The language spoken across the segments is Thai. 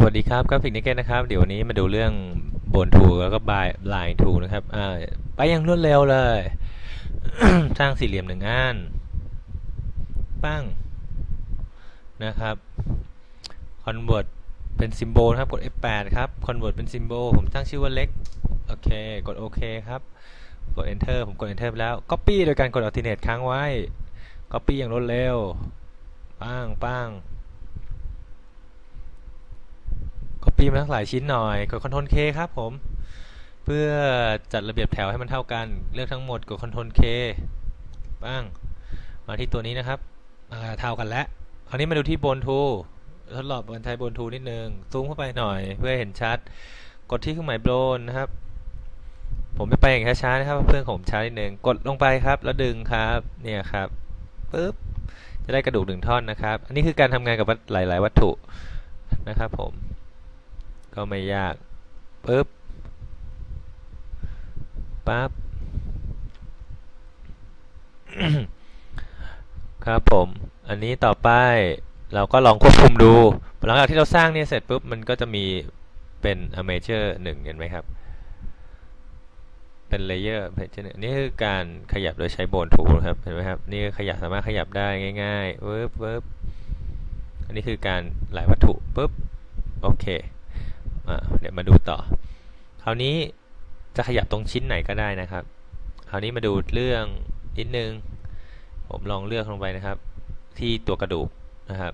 สวัสดีครับกราฟิกนิเกตนะครับ เดี๋ยววันนี้มาดูเรื่องบนทูแล้วก็บายลายทูนะครับอ่าไปอย่างรวดเร็วเลย สร้างสี่เหลี่ยมหนึ่งอันปั้งนะครับคอนเวิร์ตเป็นซิมโบลครับกด F8 ครับคอนเวิร์ตเป็นซิมโบลผมตั้งชื่อว่าเล็กโอเคกดโอเคครับ กด Enter ผมกด Enter ไปแล้ว Copy โดยการกด Alternate ค้างไว้ Copy อย่างรวดเร็วปั้งปั้ง copy มาทั้งหลายชิ้นหน่อย กด Ctrl K ครับผม เพื่อจัดระเบียบแถวให้มันเท่ากัน เลือกทั้งหมด กด Ctrl K บ้าง มาที่ตัวนี้นะครับเท่ากันแล้ว คราวนี้มาดูที่บนทูทดลองการใช้บนทูนิดนึง ซูมเข้าไปหน่อย เพื่อเห็นชัด กดที่เครื่องหมายโบนนะครับ ผมจะไปอย่างช้าๆนะครับ เพื่อนผมช้านิดนึง กดลงไปครับ แล้วดึงครับ เนี่ยครับปึ๊บ จะได้กระดูกหนึ่งท่อนนะครับ อันนี้คือการทำงานกับหลาย ๆ วัตถุนะครับผม ก็ไม่ยากปึ๊บปั๊บครับผม อันนี้ต่อไปเราก็ลองควบคุมดู หลังจากที่เราสร้างเนี่ยเสร็จปุ๊บ มันก็จะมีเป็น Amateur หนึ่งเห็นไหมครับ เป็นเลเยอร์ Amateur หนึ่งนี่คือการขยับโดยใช้โบนทูครับ เห็นไหมครับ นี่ขยับสามารถขยับได้ง่ายๆปึ๊บปึ๊บอันนี้คือการหลายวัตถุปึ๊บ โอเค เดี๋ยวมาดูต่อ คราวนี้จะขยับตรงชิ้นไหนก็ได้นะครับ คราวนี้มาดูเรื่องนิดนึง ผมลองเลือกลงไปนะครับ ที่ตัวกระดูกนะครับ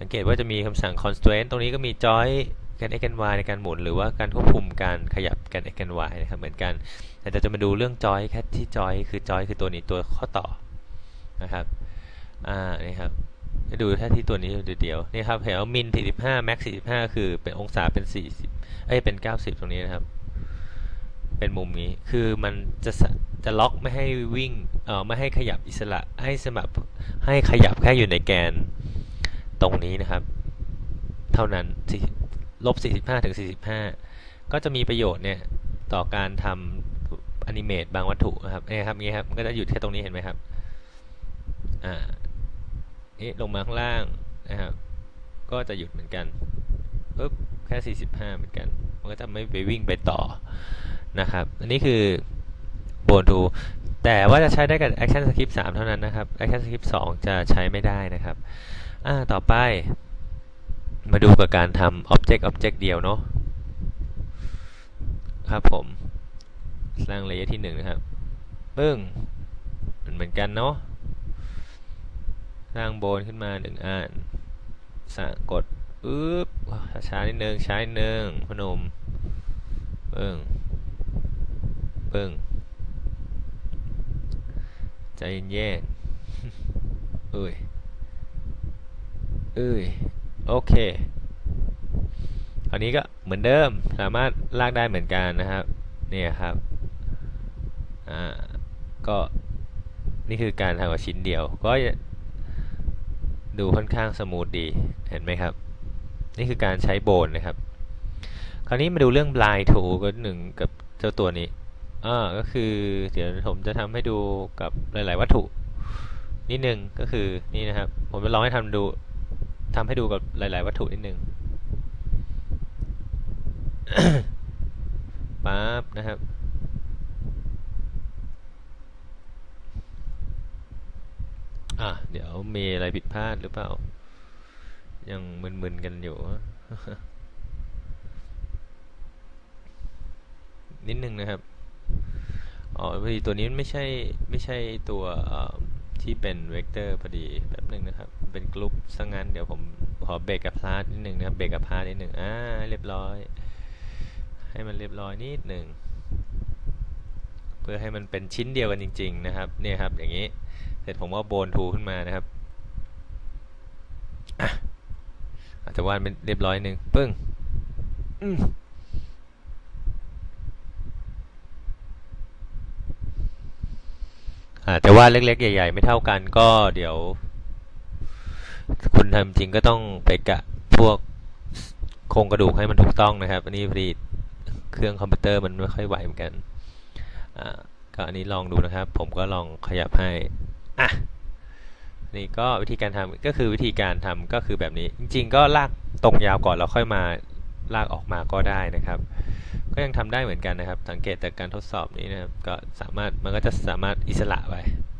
สังเกตว่าจะมีคำสั่ง constraint ตรงนี้ก็มี joint การ x กัน y ในการหมุนหรือว่าการควบคุมการขยับการ x กัน y นะครับ เหมือนกัน แต่จะมาดูเรื่อง joint แค่ที่ joint คือ joint คือตัวนี้ตัวข้อต่อนะครับ อ่า นี่ครับ ดูแค่ที่ตัวนี้เดียวๆนี่ครับเห็นว่ามิน45แม็ก45 คือเป็นองศาเป็น 40 เอ้ยเป็น 90 ตรงนี้นะครับ เป็นมุมนี้คือมันจะจะล็อกไม่ให้วิ่งเอ่อไม่ให้ขยับอิสระให้สมับให้ขยับแค่อยู่ในแกนตรงนี้นะครับ เท่านั้นลบ 45ถึง45 ก็จะมีประโยชน์เนี่ยต่อการทำอนิเมตบางวัตถุนะครับนี่ครับนี้ครับมันก็จะหยุดแค่ตรงนี้เห็นไหมครับอ่า นี่ลงมาข้างล่างนะครับ ก็จะหยุดเหมือนกันปึ๊บแค่ 45 เหมือนกัน มันก็จะไม่ไปวิ่งไปต่อนะครับ อันนี้คือโบนทูแต่ว่าจะใช้ได้กับ Action Script 3 เท่านั้นนะครับ Action Script 2 จะใช้ไม่ได้นะครับอ่าต่อไป มาดูกับการทำ Object Object เดียวเนาะครับผมสร้างเลเยอร์ที่ 1 นะครับปึ้งเหมือนกันเนาะ สร้างโบนขึ้นมาหนึ่งอันสั่งกดปึ๊บช้านิดนึงช้านิดนึงพนมปึ้งปึ้งใจเย็นๆเอ้ยเอ้ยโอเคคราวนี้ก็เหมือนเดิมสามารถลากได้เหมือนกันนะครับเนี่ยครับอ่าก็นี่คือการทำกับชิ้นเดียวก็ ดูค่อนข้างสมูทดีเห็นไหมครับ นี่คือการใช้โบนนะครับ คราวนี้มาดูเรื่อง blind tool ก็หนึ่งกับเจ้าตัวนี้อ่าก็คือเดี๋ยวผมจะทำให้ดูกับหลาย ๆ วัตถุ นิดนึงก็คือนี่นะครับ ผมจะลองให้ทำดูทำให้ดูกับหลาย ๆ วัตถุนิดนึงปั๊บนะครับ อะ เดี๋ยวมีอะไรผิดพลาดหรือเปล่า ยังมึนๆกันอยู่นิดนึงนะครับ อ๋อพอดีตัวนี้มันไม่ใช่ไม่ใช่ตัวที่เป็นเวกเตอร์พอดีแบบนึงนะครับ เป็นกรุ๊ปซะงั้นเดี๋ยวผมขอเบรกกับพลาดนิดนึงนะครับเบรกกับพลาดนิดนึงอ่าเรียบร้อย ให้มันเรียบร้อยนิดหนึ่งเพื่อให้มันเป็นชิ้นเดียวกันจริง ๆ นะครับ เนี่ยครับอย่างนี้ เสร็จผมก็โบนทูขึ้นมานะครับอะอาจจะวาดเป็นเรียบร้อยหนึ่งปึ้งอืมอาจจะวาดเล็กๆ ใหญ่ ๆ ไม่เท่ากันก็เดี๋ยว คุณทำจริงก็ต้องไปกะพวกโครงกระดูกให้มันถูกต้องนะครับ อันนี้พอดีเครื่องคอมพิวเตอร์มันไม่ค่อยไหวเหมือนกัน อ่าก็อันนี้ลองดูนะครับ ผมก็ลองขยับให้ อะนี่ก็วิธีการทำก็คือวิธีการทำก็คือแบบนี้ จริง ๆ ก็ลากตรงยาวก่อนแล้วค่อยมาลากออกมาก็ได้นะครับ ก็ยังทำได้เหมือนกันนะครับ สังเกตจากการทดสอบนี้นะครับ ก็สามารถมันก็จะสามารถอิสระไป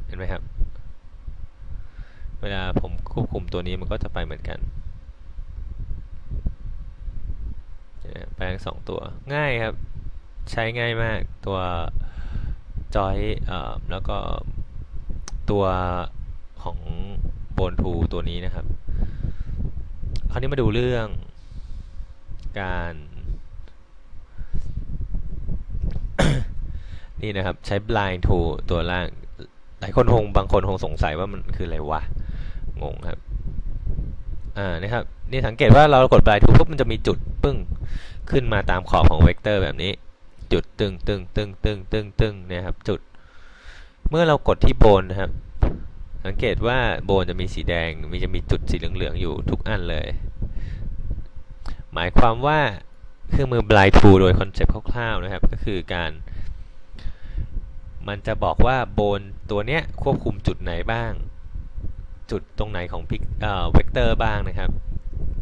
เห็นไหมครับ เวลาผมควบคุมตัวนี้มันก็จะไปเหมือนกันแปลงสองตัวง่ายครับ ใช้ง่ายมากตัวจอยแล้วก็ ตัวของโบนทูตัวนี้นะครับ คราวนี้มาดูเรื่องการนี่นะครับใช้ blind to ตัวล่าง หลายคนคงบางคนคงสงสัยว่ามันคืออะไรวะ งงครับ อ่านะครับ นี่สังเกตว่าเรากด blind to ปุ๊บมันจะมีจุดปึ้ง ขึ้นมาตามขอบของเวกเตอร์แบบนี้ จุดตึงตึงตึงตึงตึงตึงเนี่ยครับ จุด เมื่อเรากดที่โบนนะครับ สังเกตว่าโบนจะมีสีแดง มีจะมีจุดสีเหลืองๆอยู่ทุกอันเลย หมายความว่าเครื่องมือ blind t o โดยคอนเซปต์คร่าวๆนะครับ ก็คือการ มันจะบอกว่าโบนตัวเนี้ยควบคุมจุดไหนบ้าง จุดตรงไหนของพิกเอ่อเวกเตอร์บ้างนะครับ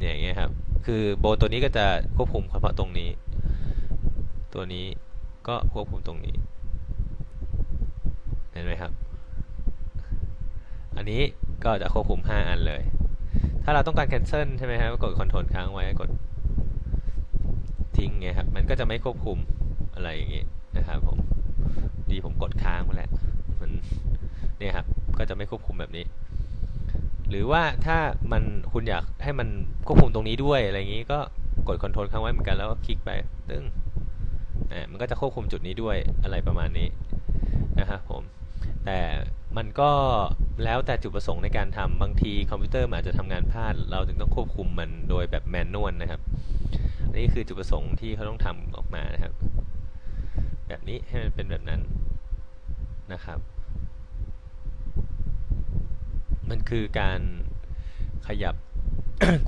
อย่างเงี้ยครับ คือโบนตัวนี้ก็จะควบคุมเฉพาะตรงนี้ ตัวนี้ก็ควบคุมตรงนี้ เห็นไหมครับ อันนี้ก็จะควบคุม 5 อันเลย ถ้าเราต้องการ cancel ใช่ไหมครับกด control ค้างไว้กดทิ้งไงครับ มันก็จะไม่ควบคุมอะไรอย่างงี้นะครับผม ดีผมกดค้างไปแล้ว มันเนี่ยครับ ก็จะไม่ควบคุมแบบนี้ หรือว่าถ้ามันคุณอยากให้มันควบคุมตรงนี้ด้วยอะไรอย่างนี้ก็กด control ค้างไว้เหมือนกันแล้วก็คลิกไปตึ้งอ่ามันก็จะควบคุมจุดนี้ด้วยอะไรประมาณนี้นะครับผม แต่มันก็แล้วแต่จุดประสงค์ในการทำบางทีคอมพิวเตอร์อาจจะทำงานพลาด เราถึงต้องควบคุมมันโดยแบบแมนนวลนะครับนนี่คือจุดประสงค์ที่เขาต้องทำออกมานะครับ แบบนี้ให้มันเป็นแบบนั้นนะครับ มันคือการขยับ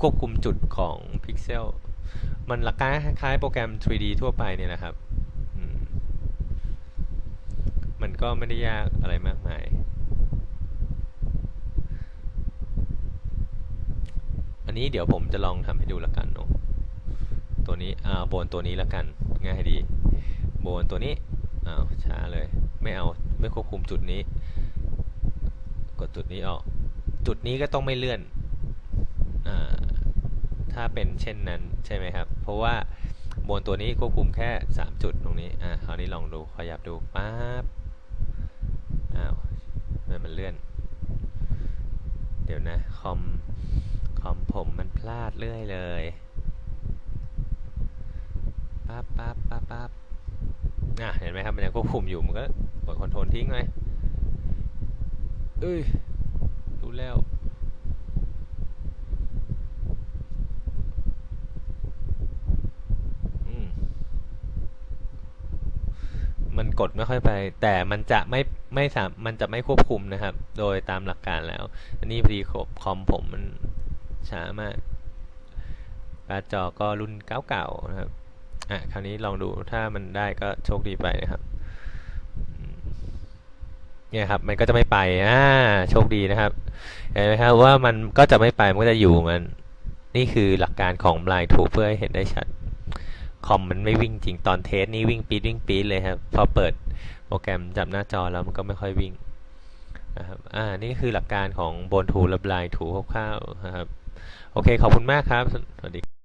ควบคุมจุดของพิกเซลมันหลักการคล้ายๆโปรแกรม 3D ทั่วไปเนี่ยนะครับอืมมัน ก็ไม่ได้ยากอะไรมากมาย อันนี้เดี๋ยวผมจะลองทำให้ดูละกันเนาะ ตัวนี้ อ่า โบนตัวนี้ละกัน ง่ายดี โบนตัวนี้ อ้าว ช้าเลย ไม่เอา ไม่ควบคุมจุดนี้ กดจุดนี้ออก จุดนี้ก็ต้องไม่เลื่อน อ่า ถ้าเป็นเช่นนั้นใช่ไหมครับ เพราะว่าโบนตัวนี้ควบคุมแค่ 3 จุดตรงนี้ อ่าคราวนี้ลองดู ขยับดูปั๊บ อ้าวมันมันเลื่อน เดี๋ยวนะ คอม คอมผมมันพลาดเรื่อยเลยปั๊บปั๊บปั๊บปั๊บอะเห็นไหมครับ มันยังควบคุมอยู่ มันก็กดคอนโทรลทิ้งเลยเอ้ยรู้แล้ว อืม มัน กดไม่ค่อยไป แต่มันจะไม่ไม่สามมันจะไม่ควบคุมนะครับ โดยตามหลักการแล้ว อันนี้พอดีคอมผมมันช้ามากการ์ดจอก็รุ่นเก่าๆนะครับอะคราวนี้ลองดูถ้ามันได้ก็โชคดีไปนะครับเนี่ยครับมันก็จะไม่ไปอ่าโชคดีนะครับเห็นไหมครับว่ามันก็จะไม่ไปมันก็จะอยู่มัน นี่คือหลักการของ blind to เพื่อให้เห็นได้ชัด คอมมันไม่วิ่งจริงตอนเทสนี่วิ่งปีดวิ่งปีดเลยครับพอเปิดโปรแกรมจับหน้าจอแล้วมันก็ไม่ค่อยวิ่งนะครับอ่านี่คือหลักการของ bone tool และบายถูคร่าวๆนะครับ โอเค ขอบคุณมากครับ สวัสดี